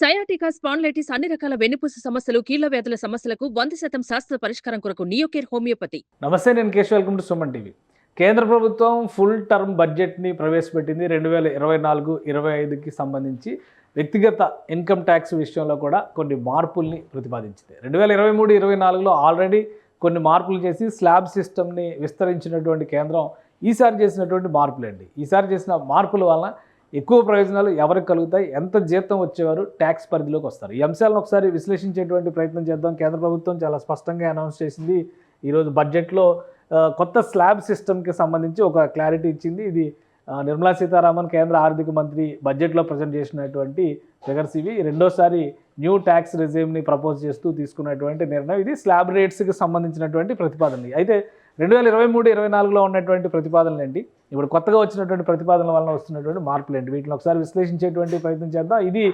Sciatica spondylitis అన్ని రకాల వెన్నుపూస సమస్యలు కీళ్ళ వ్యాధుల సమస్యలకు వంద శాతం శాస్త్ర పరిష్కారం కొరకు నియోకేర్ హోమియోపతి. నమస్తే నేను Keshav. Welcome to Suman TV. కేంద్ర ప్రభుత్వం ఫుల్ టర్మ్ బడ్జెట్ని ప్రవేశపెట్టింది రెండు వేల ఇరవై నాలుగు ఇరవై ఐదుకి సంబంధించి. వ్యక్తిగత ఇన్కమ్ ట్యాక్స్ విషయంలో కూడా కొన్ని మార్పుల్ని ప్రతిపాదించింది. రెండు వేల ఇరవై మూడు ఇరవై నాలుగులో ఆల్రెడీ కొన్ని మార్పులు చేసి స్లాబ్ సిస్టమ్ని విస్తరించినటువంటి కేంద్రం ఈసారి చేసినటువంటి మార్పులండి. ఈసారి చేసిన మార్పుల వలన ఎక్కువ ప్రయోజనాలు ఎవరికి కలుగుతాయి? ఎంత జీతం వచ్చేవారు? ట్యాక్స్ పరిధిలోకి వస్తారు. ఈ అంశాలను ఒకసారి విశ్లేషించేటువంటి ప్రయత్నం చేద్దాం. కేంద్ర ప్రభుత్వం చాలా స్పష్టంగా అనౌన్స్ చేసింది. ఈరోజు బడ్జెట్లో కొత్త స్లాబ్ సిస్టమ్కి సంబంధించి ఒక క్లారిటీ ఇచ్చింది. ఇది నిర్మలా సీతారామన్ కేంద్ర ఆర్థిక మంత్రి బడ్జెట్లో ప్రజెంట్ చేసినటువంటి ఫిగర్స్ ఇవి. రెండోసారి న్యూ ట్యాక్స్ రిజైమ్ని ప్రపోజ్ చేస్తూ తీసుకున్నటువంటి నిర్ణయం. ఇది స్లాబ్ రేట్స్కి సంబంధించినటువంటి ప్రతిపాదన అయితే రెండు వేల ఇరవై మూడు ఇరవై నాలుగులో ఉన్నటువంటి ప్రతిపాదనలు ఏంటి? ఇప్పుడు కొత్తగా వచ్చినటువంటి ప్రతిపాదనల వలన వస్తున్నటువంటి మార్పులు ఏంటి? వీటిని ఒకసారి విశ్లేషించేటువంటి ప్రయత్నం చేద్దాం. ఇది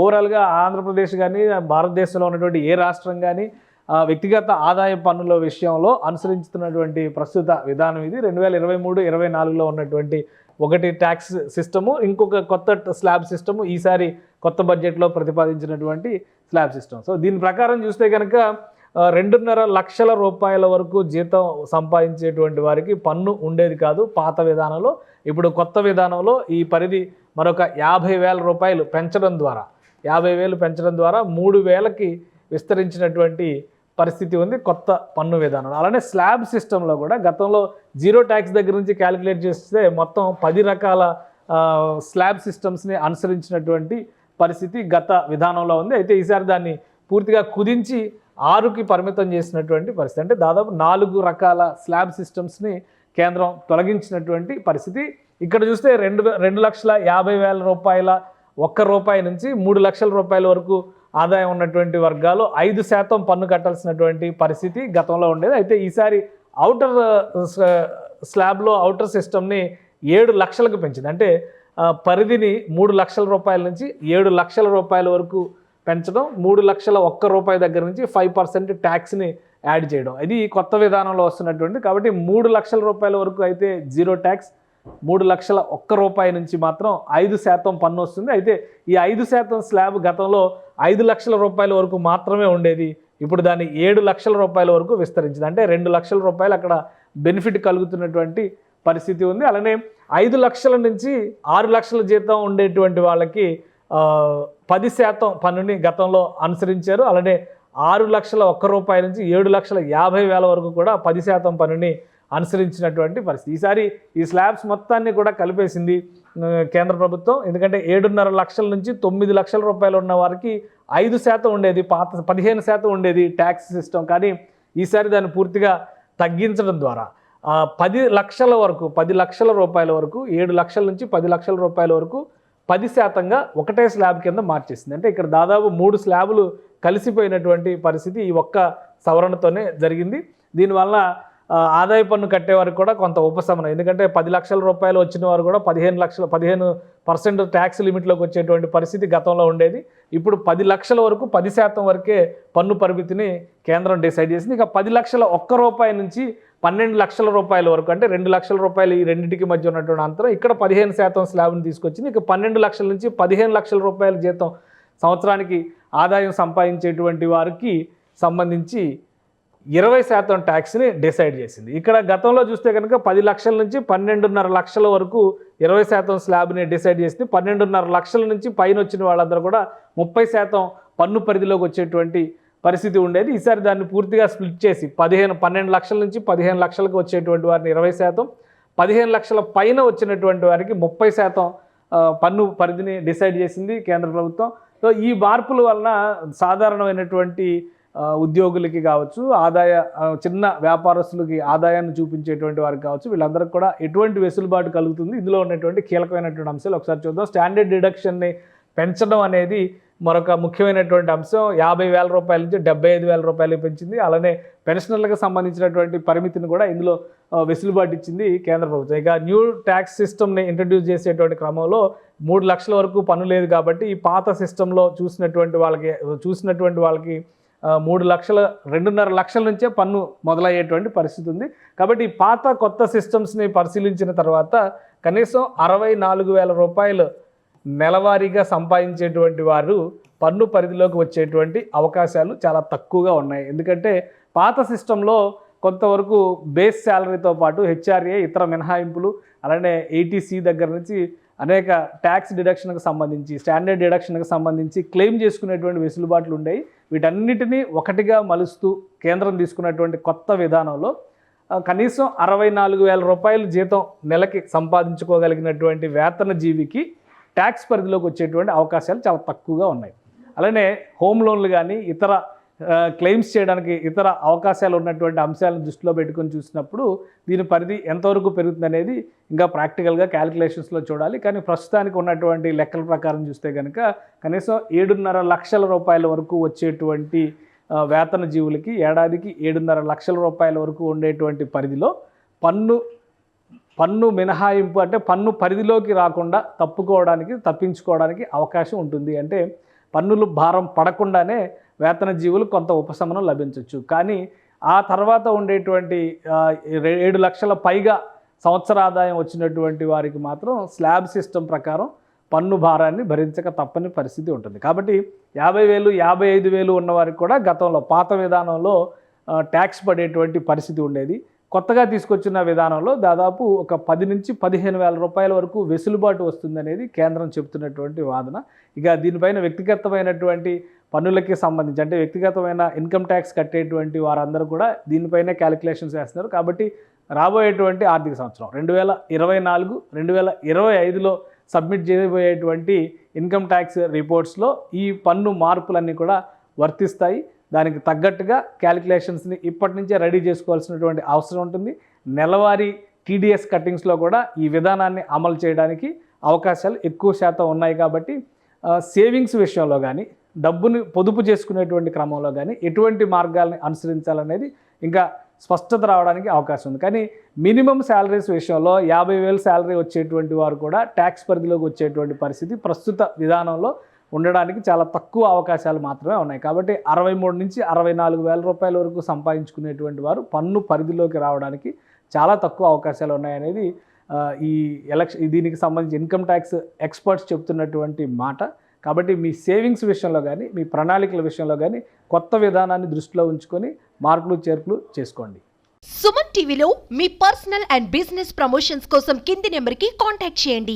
ఓవరాల్గా ఆంధ్రప్రదేశ్ కానీ భారతదేశంలో ఉన్నటువంటి ఏ రాష్ట్రం కానీ వ్యక్తిగత ఆదాయ పన్నుల విషయంలో అనుసరించుతున్నటువంటి ప్రస్తుత విధానం ఇది. రెండు వేల ఇరవై మూడు ఇరవై నాలుగులో ఉన్నటువంటి ఒకటి ట్యాక్స్ సిస్టము ఇంకొక కొత్త స్లాబ్ సిస్టము ఈసారి కొత్త బడ్జెట్లో ప్రతిపాదించినటువంటి స్లాబ్ సిస్టమ్ సో దీని ప్రకారం చూస్తే కనుక రెండున్నర లక్షల రూపాయల వరకు జీతం సంపాదించేటువంటి వారికి పన్ను ఉండేది కాదు. పాత విధానంలో ఇప్పుడు కొత్త విధానంలో ఈ పరిధి మరొక యాభై వేల రూపాయలు పెంచడం ద్వారా యాభై వేలు పెంచడం ద్వారా మూడు వేలకి విస్తరించినటువంటి పరిస్థితి ఉంది కొత్త పన్ను విధానం అలానే స్లాబ్ సిస్టంలో కూడా గతంలో జీరో ట్యాక్స్ దగ్గర నుంచి క్యాలిక్యులేట్ చేస్తే మొత్తం పది రకాల స్లాబ్ సిస్టమ్స్ని అనుసరించినటువంటి పరిస్థితి గత విధానంలో ఉంది. అయితే ఈసారి దాన్ని పూర్తిగా కుదించి ఆరుకి పరిమితం చేసినటువంటి పరిస్థితి. అంటే దాదాపు నాలుగు రకాల స్లాబ్ సిస్టమ్స్ని కేంద్రం తొలగించినటువంటి పరిస్థితి. ఇక్కడ చూస్తే రెండు రెండు లక్షల యాభై వేల రూపాయల ఒక్క రూపాయి నుంచి మూడు లక్షల రూపాయల వరకు ఆదాయం ఉన్నటువంటి వర్గాలు ఐదు శాతం పన్ను కట్టాల్సినటువంటి పరిస్థితి గతంలో ఉండేది. అయితే ఈసారి అవుటర్ స్లాబ్లో అవుటర్ సిస్టమ్ని ఏడు లక్షలకు పెంచింది. అంటే పరిధిని మూడు లక్షల రూపాయల నుంచి ఏడు లక్షల రూపాయల వరకు పెంచడం మూడు లక్షల ఒక్క రూపాయి దగ్గర నుంచి ఫైవ్ పర్సెంట్ ట్యాక్స్ని యాడ్ చేయడం. ఇది కొత్త విధానంలో వస్తున్నటువంటి కాబట్టి మూడు లక్షల రూపాయల వరకు అయితే జీరో ట్యాక్స్ మూడు లక్షల ఒక్క రూపాయి నుంచి మాత్రం ఐదు శాతం పన్ను వస్తుంది. అయితే ఈ ఐదు శాతం స్లాబ్ గతంలో ఐదు లక్షల రూపాయల వరకు మాత్రమే ఉండేది. ఇప్పుడు దాన్ని ఏడు లక్షల రూపాయల వరకు విస్తరించింది. అంటే రెండు లక్షల రూపాయలు అక్కడ బెనిఫిట్ కలుగుతున్నటువంటి పరిస్థితి ఉంది. అలానే ఐదు లక్షల నుంచి ఆరు లక్షల జీతం ఉండేటువంటి వాళ్ళకి పది శాతం పన్నుని గతంలో అనుసరించారు. అలానే ఆరు లక్షల ఒక్క రూపాయి నుంచి ఏడు లక్షల యాభై వేల వరకు కూడా పది శాతం పన్నుని అనుసరించినటువంటి పరిస్థితి. ఈసారి ఈ స్లాబ్స్ మొత్తాన్ని కూడా కలిపేసింది కేంద్ర ప్రభుత్వం. ఎందుకంటే ఏడున్నర లక్షల నుంచి తొమ్మిది లక్షల రూపాయలు ఉన్న వారికి ఐదు శాతం ఉండేది పాత పదిహేను శాతం ఉండేది ట్యాక్స్ సిస్టమ్. కానీ ఈసారి దాన్ని పూర్తిగా తగ్గించడం ద్వారా పది లక్షల వరకు పది లక్షల రూపాయల వరకు ఏడు లక్షల నుంచి పది లక్షల రూపాయల వరకు పది శాతంగా ఒకటే స్లాబ్ కింద మార్చేసింది. అంటే ఇక్కడ దాదాపు మూడు స్లాబులు కలిసిపోయినటువంటి పరిస్థితి ఈ ఒక్క సవరణతోనే జరిగింది. దీనివల్ల ఆదాయ పన్ను కట్టే వారికి కూడా కొంత ఉపశమనం. ఎందుకంటే పది లక్షల రూపాయలు వచ్చిన వారు కూడా పదిహేను లక్షల పదిహేను పర్సెంట్ ట్యాక్స్ లిమిట్లోకి వచ్చేటువంటి పరిస్థితి గతంలో ఉండేది. ఇప్పుడు పది లక్షల వరకు పది శాతం వరకే పన్ను పరిమితిని కేంద్రం డిసైడ్ చేసింది. ఇక పది లక్షల ఒక్క రూపాయి నుంచి పన్నెండు లక్షల రూపాయల వరకు అంటే రెండు లక్షల రూపాయలు ఈ రెండింటికి మధ్య ఉన్నటువంటి అంతరం ఇక్కడ పదిహేను శాతం స్లాబ్ని తీసుకొచ్చింది. ఇక పన్నెండు లక్షల నుంచి పదిహేను లక్షల రూపాయల జీతం సంవత్సరానికి ఆదాయం సంపాదించేటువంటి వారికి సంబంధించి ఇరవై శాతం ట్యాక్స్ని డిసైడ్ చేసింది. ఇక్కడ గతంలో చూస్తే కనుక పది లక్షల నుంచి పన్నెండున్నర లక్షల వరకు ఇరవై శాతం స్లాబ్ని డిసైడ్ చేసింది. పన్నెండున్నర లక్షల నుంచి పైన వచ్చిన వాళ్ళందరూ కూడా ముప్పై శాతం పన్ను పరిధిలోకి వచ్చేటువంటి పరిస్థితి ఉండేది. ఈసారి దాన్ని పూర్తిగా స్ప్లిట్ చేసి పదిహేను పన్నెండు లక్షల నుంచి పదిహేను లక్షలకు వచ్చేటువంటి వారిని ఇరవై శాతం పదిహేను లక్షల పైన వచ్చినటువంటి వారికి ముప్పై శాతం పన్ను పరిధిని డిసైడ్ చేసింది కేంద్ర ప్రభుత్వం. సో ఈ మార్పుల వలన సాధారణమైనటువంటి ఉద్యోగులకి కావచ్చు ఆదాయ చిన్న వ్యాపారస్తులకి ఆదాయాన్ని చూపించేటువంటి వారికి కావచ్చు వీళ్ళందరికీ కూడా ఎటువంటి వెసులుబాటు కలుగుతుంది? ఇందులో ఉన్నటువంటి కీలకమైనటువంటి అంశాలు ఒకసారి చూద్దాం. స్టాండర్డ్ డిడక్షన్ని పెంచడం అనేది మరొక ముఖ్యమైనటువంటి అంశం. యాభై వేల రూపాయల నుంచి డెబ్బై ఐదు వేల రూపాయలు పెంచింది. అలానే పెన్షనర్లకు సంబంధించినటువంటి పరిమితిని కూడా ఇందులో వెసులుబాటు ఇచ్చింది కేంద్ర ప్రభుత్వం. ఇక న్యూ ట్యాక్స్ సిస్టమ్ని ఇంట్రడ్యూస్ చేసేటువంటి క్రమంలో మూడు లక్షల వరకు పన్ను లేదు కాబట్టి ఈ పాత సిస్టంలో చూసినటువంటి వాళ్ళకి చూసినటువంటి వాళ్ళకి మూడు లక్షల రెండున్నర లక్షల నుంచే పన్ను మొదలయ్యేటువంటి పరిస్థితి ఉంది. కాబట్టి పాత కొత్త సిస్టమ్స్ని పరిశీలించిన తర్వాత కనీసం అరవై నాలుగు వేల రూపాయలు నెలవారీగా సంపాదించేటువంటి వారు పన్ను పరిధిలోకి వచ్చేటువంటి అవకాశాలు చాలా తక్కువగా ఉన్నాయి. ఎందుకంటే పాత సిస్టంలో కొంతవరకు బేస్ శాలరీతో పాటు హెచ్ఆర్ఏ ఇతర మినహాయింపులు అలానే ఏటీసీ దగ్గర నుంచి అనేక ట్యాక్స్ డిడక్షన్కి సంబంధించి స్టాండర్డ్ డిడక్షన్కి సంబంధించి క్లెయిమ్ చేసుకునేటువంటి వెసులుబాట్లు ఉండేవి. వీటన్నిటినీ ఒకటిగా మలుస్తూ కేంద్రం తీసుకున్నటువంటి కొత్త విధానంలో కనీసం అరవై నాలుగు వేల రూపాయలు జీతం నెలకి సంపాదించుకోగలిగినటువంటి వేతన జీవికి ట్యాక్స్ పరిధిలోకి వచ్చేటువంటి అవకాశాలు చాలా తక్కువగా ఉన్నాయి. అలానే హోమ్ లోన్లు కానీ ఇతర క్లెయిమ్స్ చేయడానికి ఇతర అవకాశాలు ఉన్నటువంటి అంశాలను దృష్టిలో పెట్టుకొని చూసినప్పుడు దీని పరిధి ఎంతవరకు పెరుగుతుంది అనేది ఇంకా ప్రాక్టికల్గా క్యాలిక్యులేషన్స్లో చూడాలి. కానీ ప్రస్తుతానికి ఉన్నటువంటి లెక్కల ప్రకారం చూస్తే కనుక కనీసం ఏడున్నర లక్షల రూపాయల వరకు వచ్చేటువంటి వేతన జీవులకి ఏడాదికి ఏడున్నర లక్షల రూపాయల వరకు ఉండేటువంటి పరిధిలో పన్ను పన్ను మినహాయింపు అంటే పన్ను పరిధిలోకి రాకుండా తప్పుకోవడానికి తప్పించుకోవడానికి అవకాశం ఉంటుంది. అంటే పన్నులు భారం పడకుండానే వేతన జీవులు కొంత ఉపశమనం లభించవచ్చు కానీ ఆ తర్వాత ఉండేటువంటి ఏడు లక్షల పైగా సంవత్సర ఆదాయం వచ్చినటువంటి వారికి మాత్రం స్లాబ్ సిస్టమ్ ప్రకారం పన్ను భారాన్ని భరించక తప్పని పరిస్థితి ఉంటుంది. కాబట్టి యాభై వేలు యాభై ఐదు వేలు ఉన్నవారికి కూడా గతంలో పాత విధానంలో ట్యాక్స్ పడేటువంటి పరిస్థితి ఉండేది. కొత్తగా తీసుకొచ్చిన విధానంలో దాదాపు ఒక పది నుంచి పదిహేను వేల రూపాయల వరకు వెసులుబాటు వస్తుందనేది కేంద్రం చెబుతున్నటువంటి వాదన. ఇక దీనిపైన వ్యక్తిగతమైనటువంటి పన్నులకి సంబంధించి అంటే వ్యక్తిగతమైన ఇన్కమ్ ట్యాక్స్ కట్టేటువంటి వారందరూ కూడా దీనిపైనే క్యాలిక్యులేషన్స్ వేస్తున్నారు. కాబట్టి రాబోయేటువంటి ఆర్థిక సంవత్సరం రెండు వేల ఇరవై నాలుగు రెండు వేల ఇరవై ఐదులో సబ్మిట్ చేయబోయేటువంటి ఇన్కమ్ ట్యాక్స్ రిపోర్ట్స్లో ఈ పన్ను మార్పులన్నీ కూడా వర్తిస్తాయి. దానికి తగ్గట్టుగా క్యాలిక్యులేషన్స్ని ఇప్పటి నుంచే రెడీ చేసుకోవాల్సినటువంటి అవసరం ఉంటుంది. నెలవారీ టీడీఎస్ కట్టింగ్స్లో కూడా ఈ విధానాన్ని అమలు చేయడానికి అవకాశాలు ఎక్కువ శాతం ఉన్నాయి కాబట్టి సేవింగ్స్ విషయంలో కానీ డబ్బుని పొదుపు చేసుకునేటువంటి క్రమంలో కానీ ఎటువంటి మార్గాల్ని అనుసరించాలనేది ఇంకా స్పష్టత రావడానికి అవకాశం ఉంది. కానీ మినిమం శాలరీస్ విషయంలో యాభై వేలు శాలరీ వచ్చేటువంటి వారు కూడా ట్యాక్స్ పరిధిలోకి వచ్చేటువంటి పరిస్థితి ప్రస్తుత విధానంలో ఉండడానికి చాలా తక్కువ అవకాశాలు మాత్రమే ఉన్నాయి. కాబట్టి అరవై మూడు నుంచి అరవై నాలుగు వేల రూపాయల వరకు సంపాదించుకునేటువంటి వారు పన్ను పరిధిలోకి రావడానికి చాలా తక్కువ అవకాశాలు ఉన్నాయనేది ఈ ఎలక్షన్ దీనికి సంబంధించి ఇన్కమ్ ట్యాక్స్ ఎక్స్పర్ట్స్ చెప్తున్నటువంటి మాట. కాబట్టి మీ సేవింగ్స్ విషయంలో కానీ మీ ప్రణాళికల విషయంలో కానీ కొత్త విధానాన్ని దృష్టిలో ఉంచుకొని మార్పులు చేర్పులు చేసుకోండి. సుమన్ టీవీలో మీ పర్సనల్ అండ్ బిజినెస్ ప్రమోషన్స్ కోసం కింది నెంబర్కి కాంటాక్ట్ చేయండి.